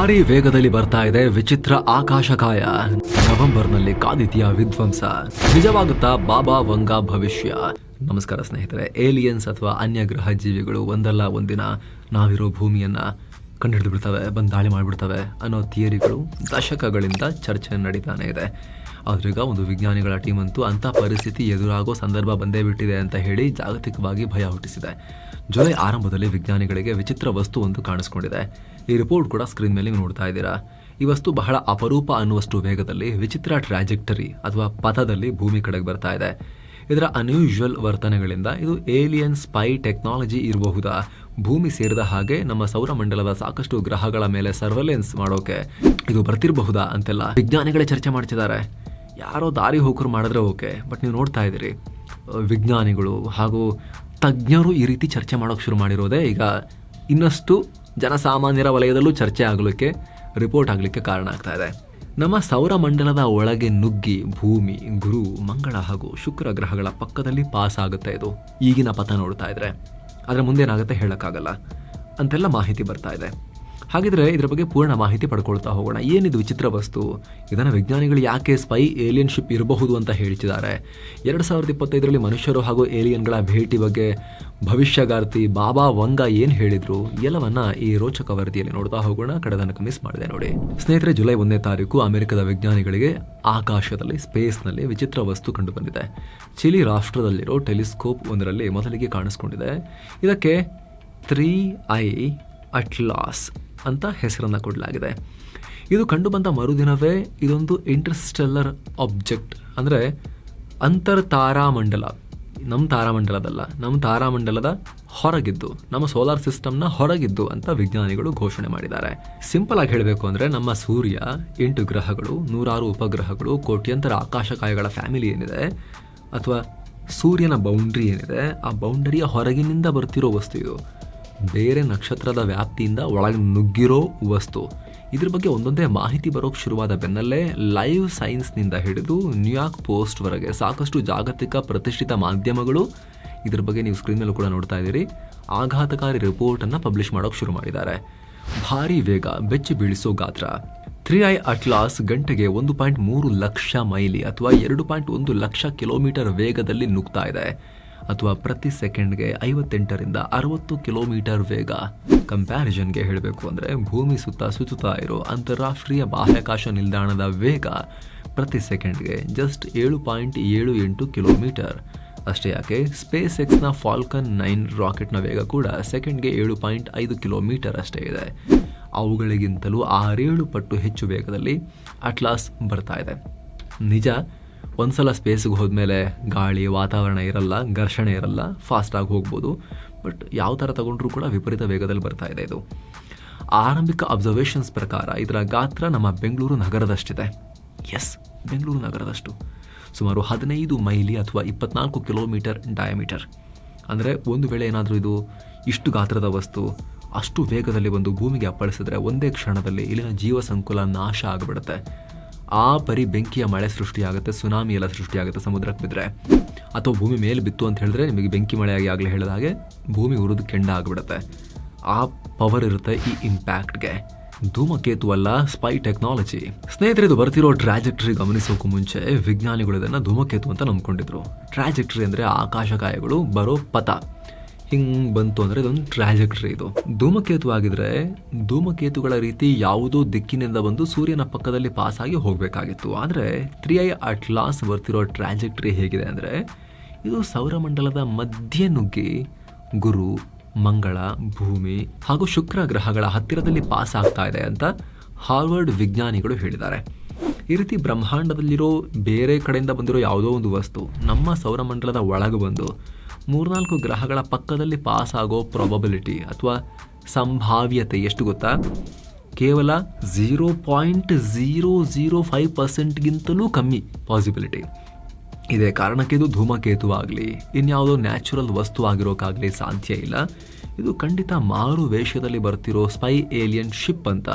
ಭಾರಿ ವೇಗದಲ್ಲಿ ಬರ್ತಾ ಇದೆ ವಿಚಿತ್ರ ಆಕಾಶಕಾಯ ನವೆಂಬರ್ನಲ್ಲಿ ಕಾದಿತಿಯ ವಿಧ್ವಂಸ. ನಿಜವಾಗುತ್ತಾ ಬಾಬಾ ವಂಗ ಭವಿಷ್ಯ? ನಮಸ್ಕಾರ ಸ್ನೇಹಿತರೆ, ಏಲಿಯನ್ಸ್ ಅಥವಾ ಅನ್ಯ ಗ್ರಹ ಜೀವಿಗಳು ಒಂದಲ್ಲ ಒಂದಿನ ನಾವಿರೋ ಭೂಮಿಯನ್ನ ಕಂಡುಹಿಡಿದು ಬಿಡ್ತವೆ, ಬಂದು ದಾಳಿ ಮಾಡಿಬಿಡ್ತವೆ ಅನ್ನೋ ಥಿಯರಿಗಳು ದಶಕಗಳಿಂದ ಚರ್ಚೆ ನಡೀತಾನೆ ಇದೆ. ಆದ್ರೀಗ ಒಂದು ವಿಜ್ಞಾನಿಗಳ ಟೀಮ್ ಅಂತೂ ಅಂಥ ಪರಿಸ್ಥಿತಿ ಎದುರಾಗೋ ಸಂದರ್ಭ ಬಂದೇ ಬಿಟ್ಟಿದೆ ಅಂತ ಹೇಳಿ ಜಾಗತಿಕವಾಗಿ ಭಯ ಹುಟ್ಟಿಸಿದೆ. ಜುಲೈ ಆರಂಭದಲ್ಲಿ ವಿಜ್ಞಾನಿಗಳಿಗೆ ವಿಚಿತ್ರ ವಸ್ತು ಒಂದು ಕಾಣಿಸ್ಕೊಂಡಿದೆ. ಈ ರಿಪೋರ್ಟ್ ಕೂಡ ಸ್ಕ್ರೀನ್ ಮೇಲೆ ನೋಡ್ತಾ ಇದ್ದೀರಾ. ಈ ವಸ್ತು ಬಹಳ ಅಪರೂಪ ಅನ್ನುವಷ್ಟು ವೇಗದಲ್ಲಿ ವಿಚಿತ್ರ ಟ್ರಾಜೆಕ್ಟರಿ ಅಥವಾ ಪಥದಲ್ಲಿ ಭೂಮಿ ಕಡೆಗೆ ಬರ್ತಾ ಇದೆ. ಇದರ ಅನ್ಯೂಶುವಲ್ ವರ್ತನೆಗಳಿಂದ ಇದು ಏಲಿಯನ್ ಸ್ಪೈ ಟೆಕ್ನಾಲಜಿ ಇರಬಹುದಾ? ಭೂಮಿ ಸೇರಿದ ಹಾಗೆ ನಮ್ಮ ಸೌರಮಂಡಲದ ಸಾಕಷ್ಟು ಗ್ರಹಗಳ ಮೇಲೆ ಸರ್ವೆಲೆನ್ಸ್ ಮಾಡೋಕೆ ಇದು ಬರ್ತಿರಬಹುದಾ ಅಂತೆಲ್ಲ ವಿಜ್ಞಾನಿಗಳೇ ಚರ್ಚೆ ಮಾಡ್ತಿದ್ದಾರೆ. ಯಾರೋ ದಾರಿ ಹೋಕರು ಮಾಡಿದ್ರೆ ಓಕೆ, ಬಟ್ ನೀವು ನೋಡ್ತಾ ಇದ್ದೀರಿ ವಿಜ್ಞಾನಿಗಳು ಹಾಗೂ ತಜ್ಞರು ಈ ರೀತಿ ಚರ್ಚೆ ಮಾಡೋಕೆ ಶುರು ಮಾಡಿರೋದೇ ಈಗ ಇನ್ನಷ್ಟು ಜನಸಾಮಾನ್ಯರ ವಲಯದಲ್ಲೂ ಚರ್ಚೆ ಆಗಲಿಕ್ಕೆ ರಿಪೋರ್ಟ್ ಆಗಲಿಕ್ಕೆ ಕಾರಣ ಆಗ್ತಾ ಇದೆ. ನಮ್ಮ ಸೌರಮಂಡಲದ ಒಳಗೆ ನುಗ್ಗಿ ಭೂಮಿ, ಗುರು, ಮಂಗಳ ಹಾಗೂ ಶುಕ್ರ ಗ್ರಹಗಳ ಪಕ್ಕದಲ್ಲಿ ಪಾಸ್ ಆಗುತ್ತೆ ಇದು. ಈಗಿನ ಪಥ ನೋಡ್ತಾ ಇದ್ರೆ. ಆದರೆ ಮುಂದೇನಾಗುತ್ತೆ ಹೇಳೋಕ್ಕಾಗಲ್ಲ. ಅಂತೆಲ್ಲ ಮಾಹಿತಿ ಬರ್ತಾ ಇದೆ. ಹಾಗಿದ್ರೆ ಇದರ ಬಗ್ಗೆ ಪೂರ್ಣ ಮಾಹಿತಿ ಪಡ್ಕೊಳ್ತಾ ಹೋಗೋಣ. ಏನಿದು ವಿಚಿತ್ರ ವಸ್ತು? ಇದನ್ನು ವಿಜ್ಞಾನಿಗಳು ಯಾಕೆ ಸ್ಪೈ ಏಲಿಯನ್ ಶಿಪ್ ಇರಬಹುದು ಅಂತ ಹೇಳ್ತಿದ್ದಾರೆ. ಎರಡು ಸಾವಿರದ ಇಪ್ಪತ್ತೈದರಲ್ಲಿ ಮನುಷ್ಯರು ಹಾಗೂ ಏಲಿಯನ್ಗಳ ಭೇಟಿ ಬಗ್ಗೆ ಭವಿಷ್ಯಗಾರ್ತಿ ಬಾಬಾ ವಂಗ ಏನು ಹೇಳಿದ್ರು? ಎಲ್ಲವನ್ನ ಈ ರೋಚಕ ವರದಿಯಲ್ಲಿ ನೋಡ್ತಾ ಹೋಗೋಣ. ಕಡೆದನಕ ಮಿಸ್ ಮಾಡಿದೆ ನೋಡಿ. ಸ್ನೇಹಿತರೆ, ಜುಲೈ ಒಂದನೇ ತಾರೀಕು ಅಮೆರಿಕದ ವಿಜ್ಞಾನಿಗಳಿಗೆ ಆಕಾಶದಲ್ಲಿ ಸ್ಪೇಸ್ನಲ್ಲಿ ವಿಚಿತ್ರ ವಸ್ತು ಕಂಡುಬಂದಿದೆ. ಚಿಲಿ ರಾಷ್ಟ್ರದಲ್ಲಿರೋ ಟೆಲಿಸ್ಕೋಪ್ ಒಂದರಲ್ಲಿ ಮೊದಲಿಗೆ ಕಾಣಿಸ್ಕೊಂಡಿದೆ. ಇದಕ್ಕೆ ತ್ರೀ ಐ ಅಟ್ಲಾಸ್ ಅಂತ ಹೆಸರನ್ನು ಕೊಡಲಾಗಿದೆ. ಇದು ಕಂಡುಬಂದ ಮರುದಿನವೇ ಇದೊಂದು ಇಂಟರ್ಸ್ಟೆಲ್ಲರ್ ಆಬ್ಜೆಕ್ಟ್ ಅಂದರೆ ಅಂತರ್ ತಾರಾಮಂಡಲ ನಮ್ಮ ತಾರಾಮಂಡಲದಲ್ಲ ನಮ್ಮ ತಾರಾಮಂಡಲದ ಹೊರಗಿದ್ದು, ನಮ್ಮ ಸೋಲಾರ್ ಸಿಸ್ಟಮ್ನ ಹೊರಗಿದ್ದು ಅಂತ ವಿಜ್ಞಾನಿಗಳು ಘೋಷಣೆ ಮಾಡಿದ್ದಾರೆ. ಸಿಂಪಲ್ ಆಗಿ ಹೇಳಬೇಕು ಅಂದರೆ ನಮ್ಮ ಸೂರ್ಯ, ಎಂಟು ಗ್ರಹಗಳು, ನೂರಾರು ಉಪಗ್ರಹಗಳು, ಕೋಟ್ಯಂತರ ಆಕಾಶಕಾಯಗಳ ಫ್ಯಾಮಿಲಿ ಏನಿದೆ, ಅಥವಾ ಸೂರ್ಯನ ಬೌಂಡ್ರಿ ಏನಿದೆ, ಆ ಬೌಂಡರಿಯ ಹೊರಗಿನಿಂದ ಬರ್ತಿರೋ ವಸ್ತು ಇದು ಬೇರೆ ನಕ್ಷತ್ರದ ವ್ಯಾಪ್ತಿಯಿಂದ ಒಳಗೆ ನುಗ್ಗಿರೋ ವಸ್ತು. ಇದ್ರ ಬಗ್ಗೆ ಒಂದೊಂದೇ ಮಾಹಿತಿ ಬರೋಕ್ಕೆ ಶುರುವಾದ ಬೆನ್ನಲ್ಲೇ ಲೈವ್ ಸೈನ್ಸ್ನಿಂದ ಹಿಡಿದು ನ್ಯೂಯಾರ್ಕ್ ಪೋಸ್ಟ್ವರೆಗೆ ಸಾಕಷ್ಟು ಜಾಗತಿಕ ಪ್ರತಿಷ್ಠಿತ ಮಾಧ್ಯಮಗಳು ಇದ್ರ ಬಗ್ಗೆ ನೀವು ಸ್ಕ್ರೀನ್ ಕೂಡ ನೋಡ್ತಾ ಇದ್ದೀರಿ. ಆಘಾತಕಾರಿ ರಿಪೋರ್ಟನ್ನು ಪಬ್ಲಿಷ್ ಮಾಡೋಕೆ ಶುರು ಮಾಡಿದ್ದಾರೆ. ಭಾರಿ ವೇಗ, ಬೆಚ್ಚಿ ಬೀಳಿಸೋ ಗಾತ್ರ. ತ್ರೀ ಐ ಅಟ್ಲಾಸ್ ಗಂಟೆಗೆ ಒಂದು ಪಾಯಿಂಟ್ ಮೂರು ಲಕ್ಷ ಮೈಲಿ ಅಥವಾ ಎರಡು ಪಾಯಿಂಟ್ ಒಂದು ಲಕ್ಷ ಕಿಲೋಮೀಟರ್ ವೇಗದಲ್ಲಿ ನುಗ್ತಾ ಇದೆ. ಅಥವಾ ಪ್ರತಿ ಸೆಕೆಂಡ್ಗೆ ಐವತ್ತೆಂಟರಿಂದ ಅರವತ್ತು ಕಿಲೋಮೀಟರ್ ವೇಗ. ಕಂಪ್ಯಾರಿಸನ್ಗೆ ಹೇಳಬೇಕು ಅಂದರೆ ಭೂಮಿ ಸುತ್ತ ಸುತ್ತುತ್ತಾ ಇರೋ ಅಂತಾರಾಷ್ಟ್ರೀಯ ಬಾಹ್ಯಾಕಾಶ ನಿಲ್ದಾಣದ ವೇಗ ಪ್ರತಿ ಸೆಕೆಂಡ್ಗೆ ಜಸ್ಟ್ ಏಳು ಪಾಯಿಂಟ್ ಏಳು ಎಂಟು ಕಿಲೋಮೀಟರ್. ಅಷ್ಟೇ ಯಾಕೆ ಸ್ಪೇಸ್ ಎಕ್ಸ್ನ ಫಾಲ್ಕನ್ ನೈನ್ ರಾಕೆಟ್ನ ವೇಗ ಕೂಡ ಸೆಕೆಂಡ್ಗೆ ಏಳು ಪಾಯಿಂಟ್ ಐದು ಕಿಲೋಮೀಟರ್ ಅಷ್ಟೇ ಇದೆ. ಅವುಗಳಿಗಿಂತಲೂ ಆರೇಳು ಪಟ್ಟು ಹೆಚ್ಚು ವೇಗದಲ್ಲಿ ಅಟ್ಲಾಸ್ ಬರ್ತಾ ಇದೆ. ನಿಜ ಒಂದ್ಸಲ ಸ್ಪೇಸ್ಗೆ ಹೋದ್ಮೇಲೆ ಗಾಳಿ, ವಾತಾವರಣ ಇರಲ್ಲ, ಘರ್ಷಣೆ ಇರಲ್ಲ ಫಾಸ್ಟಾಗಿ ಹೋಗ್ಬೋದು. ಬಟ್ ಯಾವ ಥರ ತಗೊಂಡ್ರೂ ಕೂಡ ವಿಪರೀತ ವೇಗದಲ್ಲಿ ಬರ್ತಾ ಇದೆ ಇದು. ಆರಂಭಿಕ ಅಬ್ಸರ್ವೇಷನ್ಸ್ ಪ್ರಕಾರ ಇದರ ಗಾತ್ರ ನಮ್ಮ ಬೆಂಗಳೂರು ನಗರದಷ್ಟಿದೆ. ಎಸ್ ಬೆಂಗಳೂರು ನಗರದಷ್ಟು. ಸುಮಾರು ಹದಿನೈದು ಮೈಲಿ ಅಥವಾ ಇಪ್ಪತ್ನಾಲ್ಕು ಕಿಲೋಮೀಟರ್ ಡಯಾಮೀಟರ್ ಅಂದರೆ ಒಂದು ವೇಳೆ ಏನಾದರೂ ಇದು ಇಷ್ಟು ಗಾತ್ರದ ವಸ್ತು, ಅಷ್ಟು ವೇಗದಲ್ಲಿ ಒಂದು ಭೂಮಿಗೆ ಅಪ್ಪಳಿಸಿದ್ರೆ ಒಂದೇ ಕ್ಷಣದಲ್ಲಿ ಇಲ್ಲಿನ ಜೀವ ಸಂಕುಲ ನಾಶ ಆಗಿಬಿಡುತ್ತೆ. ಆ ಪರಿ ಬೆಂಕಿಯ ಮಳೆ ಸೃಷ್ಟಿಯಾಗುತ್ತೆ, ಸುನಾಮಿ ಎಲ್ಲ ಸೃಷ್ಟಿಯಾಗುತ್ತೆ ಸಮುದ್ರಕ್ಕೆ ಬಿದ್ದರೆ ಅಥವಾ ಭೂಮಿ ಮೇಲೆ ಬಿತ್ತು ಅಂತ ಹೇಳಿದ್ರೆ ನಿಮಗೆ ಬೆಂಕಿ ಮಳೆಯಾಗಿ ಆಗಲೇ ಹೇಳಿದ ಹಾಗೆ ಭೂಮಿ ಉರಿದು ಕೆಂಡ ಆಗಿಬಿಡುತ್ತೆ. ಆ ಪವರ್ ಇರುತ್ತೆ ಈ ಇಂಪ್ಯಾಕ್ಟ್ಗೆ ಧೂಮಕೇತು ಅಲ್ಲ ಸ್ಪೈ ಟೆಕ್ನಾಲಜಿ ಸ್ನೇಹಿತರೆ, ಇದು ಬರ್ತಿರೋ ಟ್ರಾಜೆಕ್ಟ್ರಿ ಗಮನಿಸೋಕ್ಕೂ ಮುಂಚೆ ವಿಜ್ಞಾನಿಗಳು ಇದನ್ನು ಧೂಮಕೇತು ಅಂತ ನಂಬ್ಕೊಂಡಿದ್ರು. ಟ್ರಾಜೆಕ್ಟ್ರಿ ಅಂದರೆ ಆಕಾಶಕಾಯಗಳು ಬರೋ ಪಥ. ಹಿಂಗ್ ಬಂತು ಅಂದ್ರೆ ಇದೊಂದು ಟ್ರಾಜೆಕ್ಟರಿ ಇದು. ಧೂಮಕೇತು ಆಗಿದ್ರೆ ಧೂಮಕೇತುಗಳ ರೀತಿ ಯಾವುದೋ ದಿಕ್ಕಿನಿಂದ ಬಂದು ಸೂರ್ಯನ ಪಕ್ಕದಲ್ಲಿ ಪಾಸ್ ಆಗಿ ಹೋಗಬೇಕಾಗಿತ್ತು. ಆದರೆ ತ್ರೀ ಐ ಅಟ್ಲಾಸ್ ಬರ್ತಿರೋ ಟ್ರಾಜೆಕ್ಟರಿ ಹೇಗಿದೆ ಅಂದರೆ ಇದು ಸೌರಮಂಡಲದ ಮಧ್ಯೆ ನುಗ್ಗಿ ಗುರು, ಮಂಗಳ, ಭೂಮಿ ಹಾಗೂ ಶುಕ್ರ ಗ್ರಹಗಳ ಹತ್ತಿರದಲ್ಲಿ ಪಾಸ್ ಆಗ್ತಾ ಇದೆ ಅಂತ ಹಾರ್ವರ್ಡ್ ವಿಜ್ಞಾನಿಗಳು ಹೇಳಿದ್ದಾರೆ. ಈ ರೀತಿ ಬ್ರಹ್ಮಾಂಡದಲ್ಲಿರೋ ಬೇರೆ ಕಡೆಯಿಂದ ಬಂದಿರೋ ಯಾವುದೋ ಒಂದು ವಸ್ತು ನಮ್ಮ ಸೌರಮಂಡಲದ ಒಳಗೆ ಬಂದು ಮೂರ್ನಾಲ್ಕು ಗ್ರಹಗಳ ಪಕ್ಕದಲ್ಲಿ ಪಾಸ್ ಆಗೋ ಪ್ರಾಬಬಿಲಿಟಿ ಅಥವಾ ಸಂಭಾವ್ಯತೆ ಎಷ್ಟು ಗೊತ್ತಾ? ಕೇವಲ zero point zero zero five ಪರ್ಸೆಂಟ್ಗಿಂತಲೂ ಕಮ್ಮಿ ಪಾಸಿಬಿಲಿಟಿ ಇದೇ ಕಾರಣಕ್ಕೆ ಇದು ಧೂಮಕೇತು ಆಗಲಿ, ಇನ್ಯಾವುದೋ ನ್ಯಾಚುರಲ್ ವಸ್ತು ಆಗಿರೋಕ್ಕಾಗಲಿ ಸಾಧ್ಯ ಇಲ್ಲ. ಇದು ಖಂಡಿತ ಮಾರು ವೇಷದಲ್ಲಿ ಬರ್ತಿರೋ ಸ್ಪೈ ಏಲಿಯನ್ ಶಿಪ್ ಅಂತ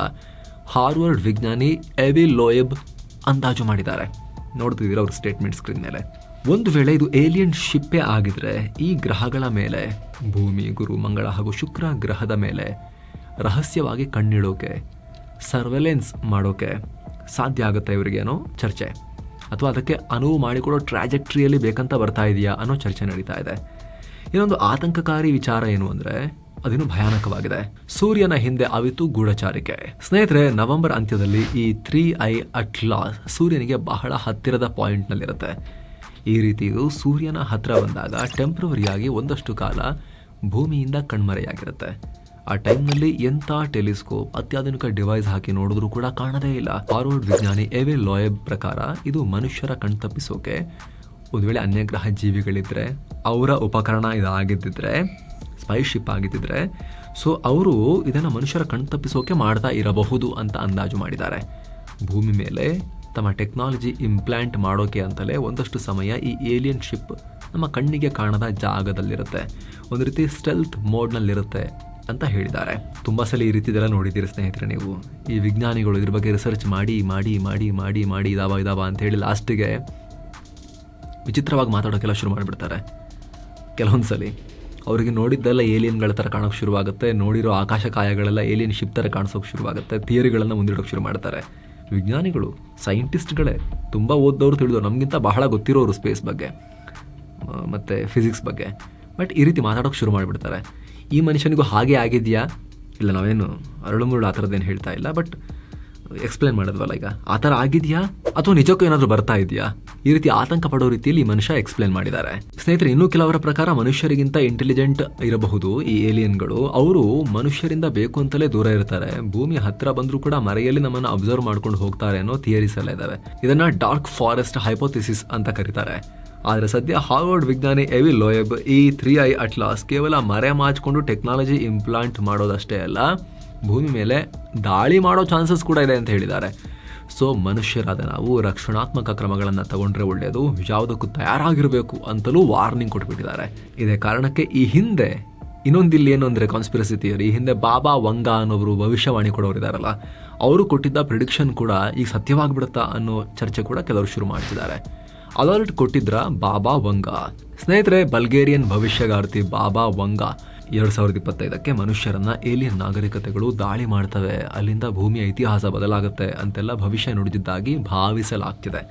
ಹಾರ್ವರ್ಡ್ ವಿಜ್ಞಾನಿ ಎವಿ ಲೋಯಬ್ ಅಂದಾಜು ಮಾಡಿದ್ದಾರೆ. ನೋಡ್ತಿದ್ದೀರಾ ಅವ್ರ ಸ್ಟೇಟ್ಮೆಂಟ್ ಸ್ಕ್ರೀನ್ ಮೇಲೆ. ಒಂದು ವೇಳೆ ಇದು ಏಲಿಯನ್ ಶಿಪ್ಪೇ ಆಗಿದ್ರೆ, ಈ ಗ್ರಹಗಳ ಮೇಲೆ, ಭೂಮಿ, ಗುರು, ಮಂಗಳ ಹಾಗೂ ಶುಕ್ರ ಗ್ರಹದ ಮೇಲೆ ರಹಸ್ಯವಾಗಿ ಕಣ್ಣಿಡೋಕೆ ಸರ್ವೆಲೆನ್ಸ್ ಮಾಡೋಕೆ ಸಾಧ್ಯ ಆಗುತ್ತೆ ಇವರಿಗೆ ಅನ್ನೋ ಚರ್ಚೆ. ಅಥವಾ ಅದಕ್ಕೆ ಅನುವು ಮಾಡಿಕೊಡೋ ಟ್ರಾಜೆಕ್ಟ್ರಿಯಲ್ಲಿ ಬೇಕಂತ ಬರ್ತಾ ಇದೆಯಾ ಅನ್ನೋ ಚರ್ಚೆ ನಡೀತಾ ಇದೆ. ಇನ್ನೊಂದು ಆತಂಕಕಾರಿ ವಿಚಾರ ಏನು ಅಂದರೆ, ಅದಿನ್ನು ಭಯಾನಕವಾಗಿದೆ. ಸೂರ್ಯನ ಹಿಂದೆ ಅವಿತು ಗೂಢಚಾರಿಕೆ. ಸ್ನೇಹಿತರೆ, ನವೆಂಬರ್ ಅಂತ್ಯದಲ್ಲಿ ಈ ತ್ರೀ ಐ ಅಟ್ಲಾಸ್ ಸೂರ್ಯನಿಗೆ ಬಹಳ ಹತ್ತಿರದ ಪಾಯಿಂಟ್ನಲ್ಲಿರುತ್ತೆ ಈ ರೀತಿ ಇದು ಸೂರ್ಯನ ಹತ್ರ ಬಂದಾಗ ಟೆಂಪ್ರವರಿಯಾಗಿ ಒಂದಷ್ಟು ಕಾಲ ಭೂಮಿಯಿಂದ ಕಣ್ಮರೆಯಾಗಿರುತ್ತೆ. ಆ ಟೈಮ್ನಲ್ಲಿ ಎಂಥ ಟೆಲಿಸ್ಕೋಪ್, ಅತ್ಯಾಧುನಿಕ ಡಿವೈಸ್ ಹಾಕಿ ನೋಡಿದ್ರೂ ಕೂಡ ಕಾಣದೇ ಇಲ್ಲ. ಫಾರ್ವರ್ಡ್ ವಿಜ್ಞಾನಿ ಎವೆ ಲಾಯಬ್ ಪ್ರಕಾರ ಇದು ಮನುಷ್ಯರ ಕಣ್ತಪ್ಪಿಸೋಕೆ ಒಂದು ವೇಳೆ ಅನ್ಯಗ್ರಹ ಜೀವಿಗಳಿದ್ರೆ, ಅವರ ಉಪಕರಣ ಇದಾಗಿದ್ದಿದ್ರೆ ಸ್ಪೈಶಿಪ್ ಆಗಿದ್ದಿದ್ರೆ, ಸೊ ಅವರು ಇದನ್ನು ಮನುಷ್ಯರ ಕಣ್ತಪ್ಪಿಸೋಕೆ ಮಾಡ್ತಾ ಇರಬಹುದು ಅಂತ ಅಂದಾಜು ಮಾಡಿದ್ದಾರೆ. ಭೂಮಿ ಮೇಲೆ ತಮ್ಮ ಟೆಕ್ನಾಲಜಿ ಇಂಪ್ಲಾಂಟ್ ಮಾಡೋಕೆ ಅಂತಲೇ ಒಂದಷ್ಟು ಸಮಯ ಈ ಏಲಿಯನ್ ಶಿಪ್ ನಮ್ಮ ಕಣ್ಣಿಗೆ ಕಾಣದ ಜಾಗದಲ್ಲಿರುತ್ತೆ. ಒಂದು ರೀತಿ ಸ್ಟೆಲ್ತ್ ಮೋಡ್ನಲ್ಲಿರುತ್ತೆ ಅಂತ ಹೇಳಿದ್ದಾರೆ. ತುಂಬ ಸಲ ಈ ರೀತಿದೆಲ್ಲ ನೋಡಿದ್ದೀರಿ ಸ್ನೇಹಿತರೆ ನೀವು. ಈ ವಿಜ್ಞಾನಿಗಳು ಇದ್ರ ಬಗ್ಗೆ ರಿಸರ್ಚ್ ಮಾಡಿ ಮಾಡಿ ಮಾಡಿ ಮಾಡಿ ಮಾಡಿ, ಇದಾವ ಇದಾವ ಅಂತ ಹೇಳಿ ಲಾಸ್ಟಿಗೆ ವಿಚಿತ್ರವಾಗಿ ಮಾತಾಡೋಕ್ಕೆಲ್ಲ ಶುರು ಮಾಡಿಬಿಡ್ತಾರೆ. ಕೆಲವೊಂದು ಸಲ ಅವರಿಗೆ ನೋಡಿದ್ದೆಲ್ಲ ಏಲಿಯನ್ಗಳ ಥರ ಕಾಣೋಕೆ ಶುರುವಾಗುತ್ತೆ. ನೋಡಿರೋ ಆಕಾಶ ಕಾಯಗಳೆಲ್ಲ ಏಲಿಯನ್ ಶಿಪ್ ಥರ ಕಾಣಿಸೋಕೆ ಶುರುವಾಗುತ್ತೆ. ಥಿಯರಿಗಳನ್ನು ಮುಂದಿಡೋಕೆ ಶುರು ಮಾಡ್ತಾರೆ. ವಿಜ್ಞಾನಿಗಳು, ಸೈಂಟಿಸ್ಟ್ಗಳೇ ತುಂಬ ಓದ್ದವರು ತಿಳಿದವರು ನಮಗಿಂತ ಬಹಳ ಗೊತ್ತಿರೋರು ಸ್ಪೇಸ್ ಬಗ್ಗೆ ಮತ್ತು ಫಿಸಿಕ್ಸ್ ಬಗ್ಗೆ. ಬಟ್ ಈ ರೀತಿ ಮಾತಾಡೋಕ್ಕೆ ಶುರು ಮಾಡಿಬಿಡ್ತಾರೆ. ಈ ಮನುಷ್ಯನಿಗೂ ಹಾಗೆ ಆಗಿದೆಯಾ? ಇಲ್ಲ, ನಾವೇನು ಅರಳು ಮುರುಳು ಆ ಥರದ್ದೇನು ಹೇಳ್ತಾ ಇಲ್ಲ. ಬಟ್ ಎಕ್ಸ್ಪ್ಲೇನ್ ಮಾಡಿದ್ವಲ್ಲ ಈಗ? ಆ ಥರ ಆಗಿದೆಯಾ? ಅಥವಾ ನಿಜಕ್ಕೂ ಏನಾದರೂ ಬರ್ತಾ ಇದೆಯಾ? ಈ ರೀತಿ ಆತಂಕ ಪಡೋ ರೀತಿಯಲ್ಲಿ ಮನುಷ್ಯ ಎಕ್ಸ್ಪ್ಲೇನ್ ಮಾಡಿದ್ದಾರೆ. ಸ್ನೇಹಿತರೆ, ಇನ್ನೂ ಕೆಲವರ ಪ್ರಕಾರ ಮನುಷ್ಯರಿಗಿಂತ ಇಂಟೆಲಿಜೆಂಟ್ ಇರಬಹುದು ಈ ಏಲಿಯನ್ಗಳು ಅವರು ಮನುಷ್ಯರಿಂದ ಬೇಕು ಅಂತಲೇ ದೂರ ಇರ್ತಾರೆ. ಭೂಮಿ ಹತ್ರ ಬಂದರೂ ಕೂಡ ಮರೆಯಲ್ಲಿ ನಮ್ಮನ್ನು ಅಬ್ಸರ್ವ್ ಮಾಡ್ಕೊಂಡು ಹೋಗ್ತಾರೆ ಅನ್ನೋ ಥಿಯರೀಸ್ ಎಲ್ಲ ಇದಾವೆ. ಇದನ್ನ ಡಾರ್ಕ್ ಫಾರೆಸ್ಟ್ ಹೈಪೋಥಿಸಿಸ್ ಅಂತ ಕರೀತಾರೆ. ಆದರೆ ಸದ್ಯ ಹಾರ್ವರ್ಡ್ ವಿಜ್ಞಾನಿ ಎವಿ ಲೋಯಬ್ ಈ ತ್ರೀ ಐ ಅಟ್ಲಾಸ್ ಕೇವಲ ಮರೆ ಮಾಚಿಕೊಂಡು ಟೆಕ್ನಾಲಜಿ ಇಂಪ್ಲಾಂಟ್ ಮಾಡೋದಷ್ಟೇ ಅಲ್ಲ ಭೂಮಿ ಮೇಲೆ ದಾಳಿ ಮಾಡೋ ಚಾನ್ಸಸ್ ಕೂಡ ಇದೆ ಅಂತ ಹೇಳಿದ್ದಾರೆ. ಸೊ ಮನುಷ್ಯರಾದ ನಾವು ರಕ್ಷಣಾತ್ಮಕ ಕ್ರಮಗಳನ್ನು ತಗೊಂಡ್ರೆ ಒಳ್ಳೆಯದು ಯಾವುದಕ್ಕೂ ತಯಾರಾಗಿರಬೇಕು ಅಂತಲೂ ವಾರ್ನಿಂಗ್ ಕೊಟ್ಬಿಟ್ಟಿದ್ದಾರೆ. ಇದೇ ಕಾರಣಕ್ಕೆ ಈ ಹಿಂದೆ ಇನ್ನೊಂದಿಲ್ಲಿ ಏನು ಅಂದರೆ ಕಾನ್ಸ್ಪಿರಸಿ ಥಿಯರಿ ಈ ಹಿಂದೆ ಬಾಬಾ ವಂಗ ಅನ್ನೋರು ಭವಿಷ್ಯವಾಣಿ ಕೊಡೋರು ಇದ್ದಾರಲ್ಲ ಅವರು ಕೊಟ್ಟಿದ್ದ ಪ್ರಿಡಿಕ್ಷನ್ ಕೂಡ ಈಗ ಸತ್ಯವಾಗ್ಬಿಡುತ್ತಾ ಅನ್ನೋ ಚರ್ಚೆ ಕೂಡ ಕೆಲವರು ಶುರು ಮಾಡ್ತಿದ್ದಾರೆ. ಅಲರ್ಟ್ ಕೊಟ್ಟಿದ್ರ ಬಾಬಾ ವಂಗ. ಸ್ನೇಹಿತರೆ ಬಲ್ಗೇರಿಯನ್ ಭವಿಷ್ಯಗಾರ್ತಿ ಬಾಬಾ ವಂಗ. ಎರಡ್ ಸಾವಿರದ ಇಪ್ಪತ್ತೈದಕ್ಕೆ ಮನುಷ್ಯರನ್ನ ಏಲಿಯನ್ ನಾಗರಿಕತೆಗಳು ದಾಳಿ ಮಾಡ್ತವೆ. ಅಲ್ಲಿಂದ ಭೂಮಿಯ ಇತಿಹಾಸ ಬದಲಾಗುತ್ತೆ ಅಂತೆಲ್ಲ ಭವಿಷ್ಯ ನುಡಿದಿದ್ದಾಗಿ ಭಾವಿಸಲಾಗ್ತಿದೆ.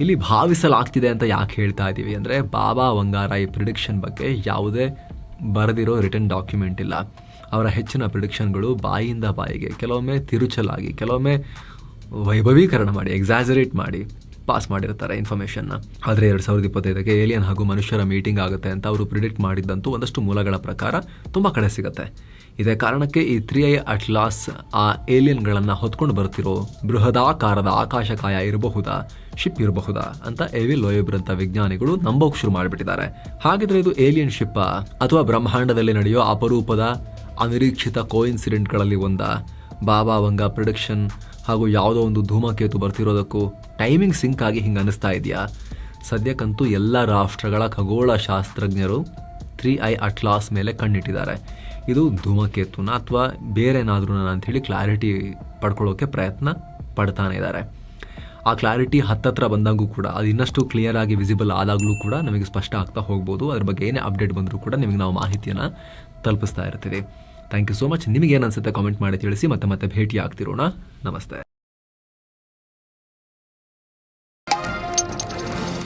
ಇಲ್ಲಿ ಭಾವಿಸಲಾಗ್ತಿದೆ ಅಂತ ಯಾಕೆ ಹೇಳ್ತಾ ಇದ್ದೀವಿ ಅಂದರೆ ಬಾಬಾ ವಂಗಾರ ಈ ಪ್ರಿಡಿಕ್ಷನ್ ಬಗ್ಗೆ ಯಾವುದೇ ಬರೆದಿರೋ ರಿಟರ್ನ್ ಡಾಕ್ಯುಮೆಂಟ್ ಇಲ್ಲ. ಅವರ ಹೆಚ್ಚಿನ ಪ್ರಿಡಿಕ್ಷನ್ಗಳು ಬಾಯಿಯಿಂದ ಬಾಯಿಗೆ, ಕೆಲವೊಮ್ಮೆ ತಿರುಚಲಾಗಿ, ಕೆಲವೊಮ್ಮೆ ವೈಭವೀಕರಣ ಮಾಡಿ ಎಕ್ಸಾಜರೇಟ್ ಮಾಡಿ ಪಾಸ್ ಮಾಡಿರ್ತಾರೆ ಇನ್ಫಾರ್ಮೇಷನ್ನ ಆದರೆ ಎರಡು ಸಾವಿರದ ಇಪ್ಪತ್ತೈದಕ್ಕೆ ಏಲಿಯನ್ ಹಾಗೂ ಮನುಷ್ಯರ ಮೀಟಿಂಗ್ ಆಗುತ್ತೆ ಅಂತ ಅವರು ಪ್ರಿಡಿಕ್ಟ್ ಮಾಡಿದ್ದಂತೂ ಒಂದಷ್ಟು ಮೂಲಗಳ ಪ್ರಕಾರ ತುಂಬ ಕಡೆ ಸಿಗುತ್ತೆ. ಇದೇ ಕಾರಣಕ್ಕೆ ಈ ತ್ರೀ ಐ ಅಟ್ಲಾಸ್ ಆ ಏಲಿಯನ್ಗಳನ್ನು ಹೊತ್ಕೊಂಡು ಬರ್ತಿರೋ ಬೃಹದಾಕಾರದ ಆಕಾಶಕಾಯ ಇರಬಹುದಾ? ಶಿಪ್ ಇರಬಹುದಾ? ಅಂತ ಎವಿ ಅಂತ ವಿಜ್ಞಾನಿಗಳು ನಂಬೋಕೆ ಶುರು ಮಾಡಿಬಿಟ್ಟಿದ್ದಾರೆ. ಹಾಗಿದ್ರೆ ಇದು ಏಲಿಯನ್ ಶಿಪ್ ಅಥವಾ ಬ್ರಹ್ಮಾಂಡದಲ್ಲಿ ನಡೆಯೋ ಅಪರೂಪದ ಅನಿರೀಕ್ಷಿತ ಕೋಇನ್ಸಿಡೆಂಟ್ಗಳಲ್ಲಿ ಒಂದ? ಬಾಬಾ ವಂಗ ಪ್ರೊಡಕ್ಷನ್ ಹಾಗೂ ಯಾವುದೋ ಒಂದು ಧೂಮಕೇತು ಬರ್ತಿರೋದಕ್ಕೂ ಟೈಮಿಂಗ್ ಸಿಂಕ್ ಆಗಿ ಹಿಂಗೆ ಅನ್ನಿಸ್ತಾ ಇದೆಯಾ? ಸದ್ಯಕ್ಕಂತೂ ಎಲ್ಲ ರಾಷ್ಟ್ರಗಳ ಖಗೋಳ ಶಾಸ್ತ್ರಜ್ಞರು ತ್ರೀ ಐ ಅಟ್ಲಾಸ್ ಮೇಲೆ ಕಣ್ಣಿಟ್ಟಿದ್ದಾರೆ. ಇದು ಧೂಮಕೇತುನ ಅಥವಾ ಬೇರೇನಾದ್ರೂ ಅಂಥೇಳಿ ಕ್ಲಾರಿಟಿ ಪಡ್ಕೊಳ್ಳೋಕ್ಕೆ ಪ್ರಯತ್ನ ಪಡ್ತಾನೆ ಇದ್ದಾರೆ. ಆ ಕ್ಲಾರಿಟಿ ಹತ್ತತ್ರ ಬಂದಾಗೂ ಕೂಡ, ಅದು ಇನ್ನಷ್ಟು ಕ್ಲಿಯರ್ ಆಗಿ ವಿಸಿಬಲ್ ಆದಾಗಲೂ ಕೂಡ ನಮಗೆ ಸ್ಪಷ್ಟ ಆಗ್ತಾ ಹೋಗ್ಬೋದು. ಅದ್ರ ಬಗ್ಗೆ ಏನೇ ಅಪ್ಡೇಟ್ ಬಂದರೂ ಕೂಡ ನಿಮಗೆ ನಾವು ಮಾಹಿತಿಯನ್ನು ತಲುಪಿಸ್ತಾ ಇರ್ತೀವಿ. ಥ್ಯಾಂಕ್ ಯು ಸೋ ಮಚ್ ನಿಮಗೆ ಏನು ಅನ್ಸುತ್ತೆ ಕಾಮೆಂಟ್ ಮಾಡಿ ತಿಳಿಸಿ ಮತ್ತೆ ಮತ್ತೆ ಭೇಟಿ ಆಗ್ತಿರೋಣ ನಮಸ್ತೆ.